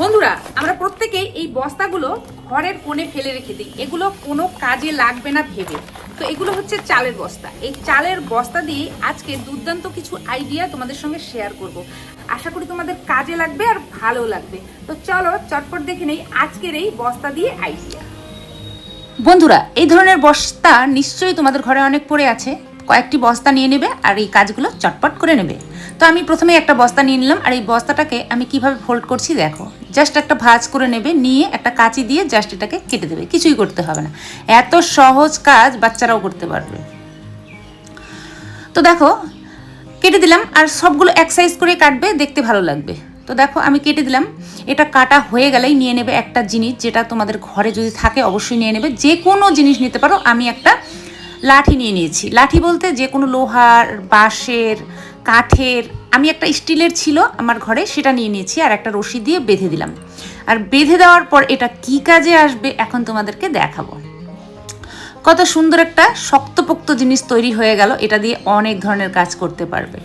বন্ধুরা, আমরা প্রত্যেকেই এই বস্তাগুলো ঘরের কোণে ফেলে রেখে দিই। এগুলো কোনো কাজে লাগবে না ভেবে। তো এগুলো হচ্ছে চালের বস্তা। এই চালের বস্তা দিয়ে আজকে দুর্দান্ত কিছু আইডিয়া তোমাদের সঙ্গে শেয়ার করব। আশা করি তোমাদের কাজে লাগবে আর ভালো লাগবে। তো চলো, চটপট দেখে নেই আজকের এই বস্তা দিয়ে আইডিয়া বন্ধুরা, এই ধরনের বস্তা নিশ্চয়ই তোমাদের ঘরে অনেক পড়ে আছে। কয়েকটি বস্তা নিয়ে নেবে আর এই কাজগুলো চটপট করে নেবে। তো আমি প্রথমে একটা বস্তা নিয়ে নিলাম আর এই বস্তাটাকে আমি কীভাবে ফোল্ড করছি দেখো। জাস্ট একটা ভাঁজ করে নেবে, নিয়ে একটা কাঁচি দিয়ে জাস্ট এটাকে কেটে দেবে। কিছুই করতে হবে না। এত সহজ কাজ বাচ্চারাও করতে পারবে। তো দেখো, কেটে দিলাম আর সবগুলো এক সাইজ করে কাটবে, দেখতে ভালো লাগবে। তো দেখো, আমি কেটে দিলাম। এটা কাটা হয়ে গেলেই নিয়ে নেবে একটা জিনিস যেটা তোমাদের ঘরে যদি থাকে অবশ্যই নিয়ে নেবে। যে কোনো জিনিস নিতে পারো, আমি একটা লাঠি নিয়ে নিয়েছি। লাঠি বলতে যে কোনো লোহার, বাঁশের, কাঠের, আমি একটা স্টিলের ছিল আমার ঘরে, সেটা নিয়ে নিয়েছি আর একটা রশি দিয়ে বেঁধে দিলাম। আর বেঁধে দেওয়ার পর এটা কি কাজে আসবে এখন তোমাদেরকে দেখাবো। কত সুন্দর একটা শক্তপোক্ত জিনিস তৈরি হয়ে গেল, এটা দিয়ে অনেক ধরনের কাজ করতে পারবে।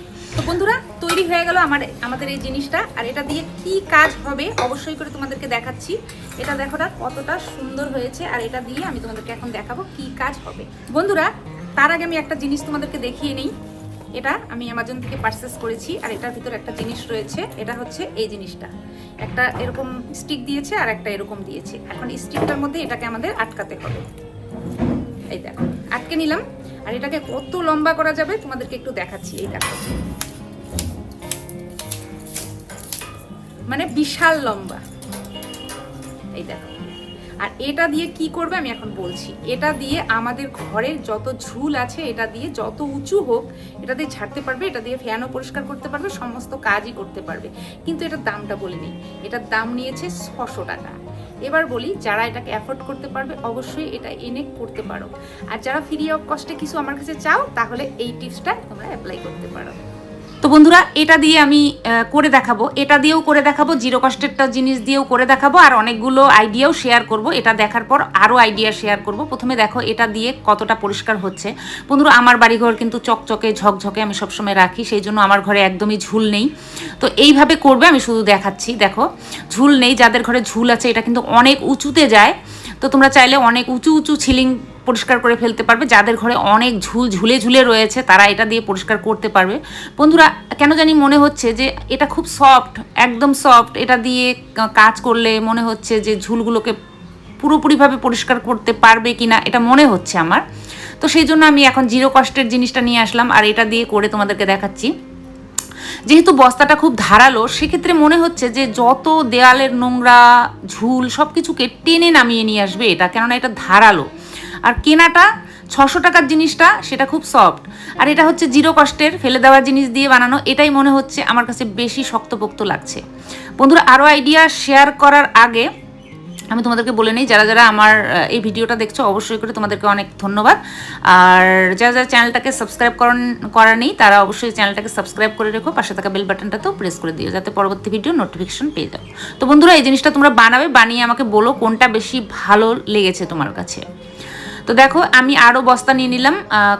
তৈরি হয়ে গেল আমার, আমাদের এই জিনিসটা। আর এটা দিয়ে কি কাজ হবে অবশ্যই করে তোমাদেরকে দেখাচ্ছি। এটা দেখো না কতটা সুন্দর হয়েছে। আর এটা দিয়ে আমি তোমাদেরকে এখন দেখাবো কি কাজ হবে। বন্ধুরা, তার আগে আমি একটা জিনিস তোমাদেরকে দেখিয়ে নিই। এটা আমি অ্যামাজন থেকে পারচেস করেছি। আর এটার ভিতরে একটা জিনিস রয়েছে। এটা হচ্ছে এই জিনিসটা। একটা এরকম স্টিক দিয়েছে আর একটা এরকম দিয়েছে। এখন স্টিকটার মধ্যে এটাকে আমাদের আটকাতে হবে। এই দেখো, আটকে নিলাম। আর এটাকে কত লম্বা করা যাবে তোমাদেরকে একটু দেখাচ্ছি। এই দেখো। মানে বিশাল লম্বা। এই দেখো। আর এটা দিয়ে কি করবে আমি এখন বলছি। এটা দিয়ে আমাদের ঘরের যত ঝুল আছে, এটা দিয়ে যত উঁচু হোক, এটা দিয়ে ঝাড়তে পারবে, এটা দিয়ে ফ্যানও পরিষ্কার করতে পারবে, সমস্ত কাজই করতে পারবে। কিন্তু এটার দামটা বলিনি এটার দাম নিয়েছে ছশো টাকা। এবার বলি, যারা এটাকে অ্যাফোর্ড করতে পারবে, অবশ্যই এটা এনে করতে পারো। আর যারা ফ্রি অফ কস্টে কিছু আমার কাছে চাও, তাহলে এই টিপসটা তোমরা অ্যাপ্লাই করতে পারো। তো বন্ধুরা, এটা দিয়ে আমি করে দেখাবো। এটা দিয়েও করে দেখাবো জিরো কস্টেরটা জিনিস দিয়েও করে দেখাবো, আর অনেকগুলো আইডিয়াও শেয়ার করব। এটা দেখার পর আরও আইডিয়া শেয়ার করব। প্রথমে দেখো, এটা দিয়ে কতটা পরিষ্কার হচ্ছে। বন্ধুরা, আমার বাড়িঘর কিন্তু চকচকে, ঝকঝকে আমি সবসময় রাখি, সেই জন্য আমার ঘরে একদমই ঝুল নেই। তো এইভাবে করবে, আমি শুধু দেখাচ্ছি, দেখো। ঝুল নেই, যাদের ঘরে ঝুল আছে, এটা কিন্তু অনেক উঁচুতে যায়। তো তোমরা চাইলে অনেক উঁচু উঁচু ছিলিং পরিষ্কার করে ফেলতে পারবে। যাদের ঘরে অনেক ঝুল ঝুলে ঝুলে রয়েছে, তারা এটা দিয়ে পরিষ্কার করতে পারবে। বন্ধুরা, কেন জানি মনে হচ্ছে যে এটা খুব সফট একদম সফট এটা দিয়ে কাজ করলে মনে হচ্ছে যে ঝুলগুলোকে পুরোপুরিভাবে পরিষ্কার করতে পারবে কিনা, এটা মনে হচ্ছে আমার। তো সেই জন্য আমি এখন জিরো কষ্টের জিনিসটা নিয়ে আসলাম, আর এটা দিয়ে করে তোমাদেরকে দেখাচ্ছি। যেহেতু বস্তাটা খুব ধারালো, সেক্ষেত্রে মনে হচ্ছে যে যত দেয়ালের নোংরা, ঝুল সব কিছুকে টেনে নামিয়ে নিয়ে আসবে এটা, কেননা এটা ধারালো। আর কেনাটা, ছশো টাকার জিনিসটা, সেটা খুব সফট আর এটা হচ্ছে জিরো কষ্টের ফেলে দেওয়া জিনিস দিয়ে বানানো, এটাই মনে হচ্ছে আমার কাছে বেশি শক্তপোক্ত লাগছে। বন্ধুরা, আরও আইডিয়া শেয়ার করার আগে আমি তোমাদেরকে বলে নিই, যারা যারা আমার এই ভিডিওটা দেখছ, অবশ্যই করে তোমাদেরকে অনেক ধন্যবাদ। আর যারা যারা চ্যানেলটাকে সাবস্ক্রাইব করা নেই, তারা অবশ্যই চ্যানেলটাকে সাবস্ক্রাইব করে রেখো, পাশে থাকা বেল বাটনটাতেও প্রেস করে দিও, যাতে পরবর্তী ভিডিও নোটিফিকেশন পেয়ে যাও। তো বন্ধুরা, এই জিনিসটা তোমরা বানাবে, বানিয়ে আমাকে বলো কোনটা বেশি ভালো লেগেছে তোমার কাছে। তো দেখো, আমি আরও বস্তা নিয়ে নিলাম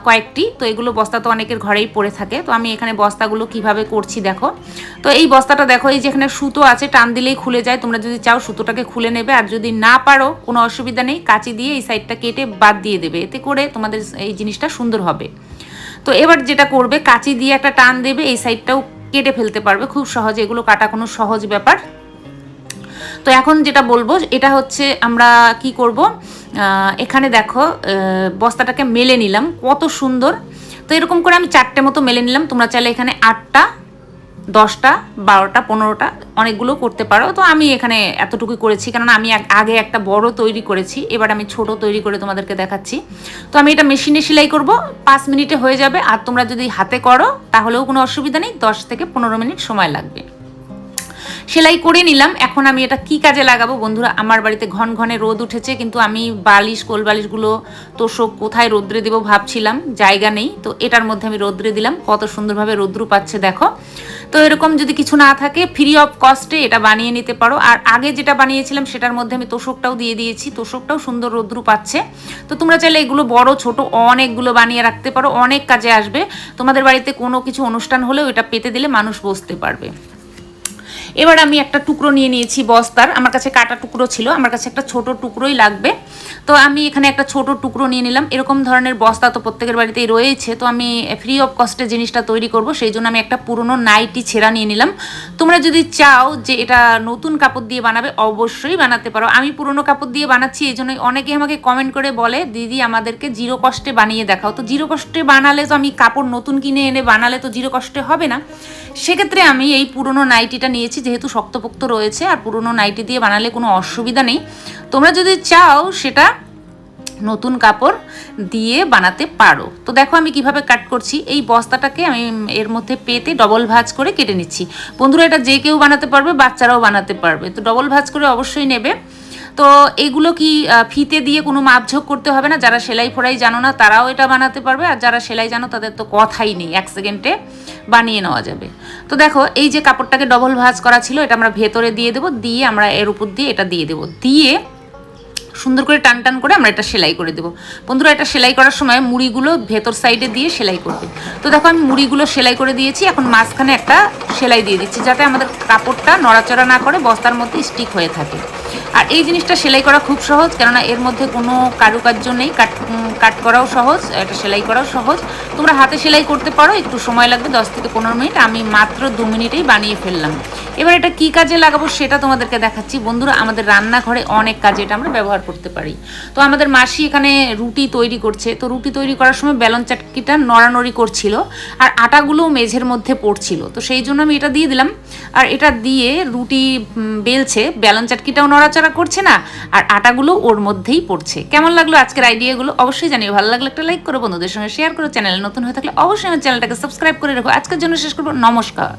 কয়েকটি। তো এগুলো বস্তা তো অনেকের ঘরেই পড়ে থাকে। তো আমি এখানে বস্তাগুলো কীভাবে করছি দেখো। তো এই বস্তাটা দেখো, এই যেখানে সুতো আছে, টান দিলেই খুলে যায়। তোমরা যদি চাও সুতোটাকে খুলে নেবে। আর যদি না পারো, কোনো অসুবিধা নেই। কাঁচি দিয়ে এই সাইডটা কেটে বাদ দিয়ে দেবে। এতে করে তোমাদের এই জিনিসটা সুন্দর হবে। তো এবার যেটা করবে, কাঁচি দিয়ে একটা টান দেবে। এই সাইডটাও কেটে ফেলতে পারবে। খুব সহজে। এগুলো কাটা কোনো সহজ ব্যাপার তো এখন যেটা বলব, এটা হচ্ছে আমরা কি করব এখানে দেখো বস্তাটাকে মেলে নিলাম, কত সুন্দর। তো এরকম করে আমি চারটে মতো মেলে নিলাম, তোমরা চাইলে এখানে আটটা, দশটা, বারোটা, পনেরোটা অনেকগুলো করতে পারো। তো আমি এখানে এতটুকু করেছি কারণ আমি আগে একটা বড় তৈরি করেছি, এবার আমি ছোট তৈরি করে তোমাদেরকে দেখাচ্ছি। তো আমি এটা মেশিনে সেলাই করব, পাঁচ মিনিটে হয়ে যাবে, আর তোমরা যদি হাতে করো, তাহলেও কোনো অসুবিধা নেই, দশ থেকে পনেরো মিনিট সময় লাগবে। সেলাই করে নিলাম। এখন আমি এটা কি কাজে লাগাবো বন্ধুরা? আমার বাড়িতে ঘন ঘনে রোদ উঠেছে, কিন্তু আমি বালিশ, কোল বালিশগুলো তোষক কোথায় রোদ্রে দেবো ভাবছিলাম, জায়গা নেই। তো এটার মধ্যে আমি রোদ্রে দিলাম। কত সুন্দরভাবে রোদ্রু পাচ্ছে দেখো। তো এরকম যদি কিছু না থাকে ফ্রি অফ কস্টে এটা বানিয়ে নিতে পারো। আর আগে যেটা বানিয়েছিলাম, সেটার মধ্যে আমি তোষকটাও দিয়ে দিয়েছি। তোষকটাও সুন্দর রোদ্রু পাচ্ছে। তো তোমরা চাইলে এগুলো বড়, ছোট অনেকগুলো বানিয়ে রাখতে পারো। অনেক কাজে আসবে। তোমাদের বাড়িতে কোনো কিছু অনুষ্ঠান হলেও এটা পেতে দিলে মানুষ বসতে পারবে। এবার আমি একটা টুকরো নিয়ে নিয়েছি বস্তার। আমার কাছে কাটা টুকরো ছিল, আমার কাছে একটা ছোট টুকরোই লাগবে। তো আমি এখানে একটা ছোট টুকরো নিয়ে নিলাম। এরকম ধরনের বস্তা তো প্রত্যেকের বাড়িতেই রয়েছে। তো আমি ফ্রি অফ কস্টে জিনিসটা তৈরি করব। সেই জন্য আমি একটা পুরনো নাইটি ছেঁড়া নিয়ে নিলাম। তোমরা যদি চাও যে এটা নতুন কাপড় দিয়ে বানাবে, অবশ্যই বানাতে পারো। আমি পুরনো কাপড় দিয়ে বানাচ্ছি, এই জন্যই অনেকে আমাকে কমেন্ট করে বলে, দিদি, আমাদেরকে জিরো কষ্টে বানিয়ে দেখাও। তো জিরো কষ্টে বানালে তো আমি কাপড় নতুন কিনে এনে বানালে তো জিরো কষ্টে হবে না। সেক্ষেত্রে আমি এই পুরনো নাইটিটা নিয়েছি, যেহেতু শক্তপোক্ত রয়েছে, আর পুরনো নাইটি দিয়ে বানালে কোনো অসুবিধা নেই। তোমরা যদি চাও সেটা নতুন কাপড় দিয়ে বানাতে পারো। তো দেখো আমি কীভাবে কাট করছি। এই বস্তাটাকে আমি এর মধ্যে পেতে ডবল ভাজ করে কেটে নিচ্ছি। বন্ধুরা, এটা যে কেউ বানাতে পারবে, বাচ্চারাও বানাতে পারবে। তো ডবল ভাজ করে অবশ্যই নেবে। তো এগুলো কি ফিতে দিয়ে কোনো মাপঝোক করতে হবে না? যারা সেলাই ফোড়াই জানো না, তারাও এটা বানাতে পারবে। আর যারা সেলাই জানো, তাদের তো কথাই নেই। এক সেকেন্ডে বানিয়ে নেওয়া যাবে। তো দেখো, এই যে কাপড়টাকে ডবল ভাজ করা ছিল, এটা আমরা ভেতরে দিয়ে দেবো। দিয়ে আমরা এর উপর দিয়ে এটা দিয়ে দেবো। দিয়ে সুন্দর করে টান টান করে আমরা এটা সেলাই করে দেবো। বন্ধুরা, এটা সেলাই করার সময় মুড়িগুলো ভেতর সাইডে দিয়ে সেলাই করবে। তো দেখো, আমি মুড়িগুলো সেলাই করে দিয়েছি, এখন মাঝখানে একটা সেলাই দিয়ে দিচ্ছি, যাতে আমাদের কাপড়টা নড়াচড়া না করে বস্তার মধ্যে স্টিক হয়ে থাকে। আর এই জিনিসটা সেলাই করা খুব সহজ, কেননা এর মধ্যে কোনো কারুকার্য নেই। কাট কাট করাও সহজ, এটা সেলাই করাও সহজ। তোমরা হাতে সেলাই করতে পারো, একটু সময় লাগবে, দশ থেকে পনেরো মিনিট। আমি মাত্র দু মিনিটেই বানিয়ে ফেললাম। এবার এটা কি কাজে লাগাবো সেটা তোমাদেরকে দেখাচ্ছি। বন্ধুরা, আমাদের রান্নাঘরে অনেক কাজে এটা আমরা ব্যবহার করতে পারি। তো আমাদের মাসি এখানে রুটি তৈরি করছে। তো রুটি তৈরি করার সময় বেলন চাটকিটা নড়ানড়ি করছিল আর আটাগুলো মেঝের মধ্যে পড়ছিল। তো সেই জন্য আমি এটা দিয়ে দিলাম। আর এটা দিয়ে রুটি বেলছে। বেলন চাটকিটাও নড়াচড়া করছে না, আর আটাগুলো ওর মধ্যেই পড়ছে। কেমন লাগল আজকের আইডিয়াগুলো অবশ্যই জানিও। ভালো লাগলে একটা লাইক করো, বন্ধুদের সঙ্গে শেয়ার করো। চ্যানেলে নতুন হয়ে থাকলে অবশ্যই আমার চ্যানেলটাকে সাবস্ক্রাইব করে রাখো। আজকের জন্য শেষ করব। নমস্কার।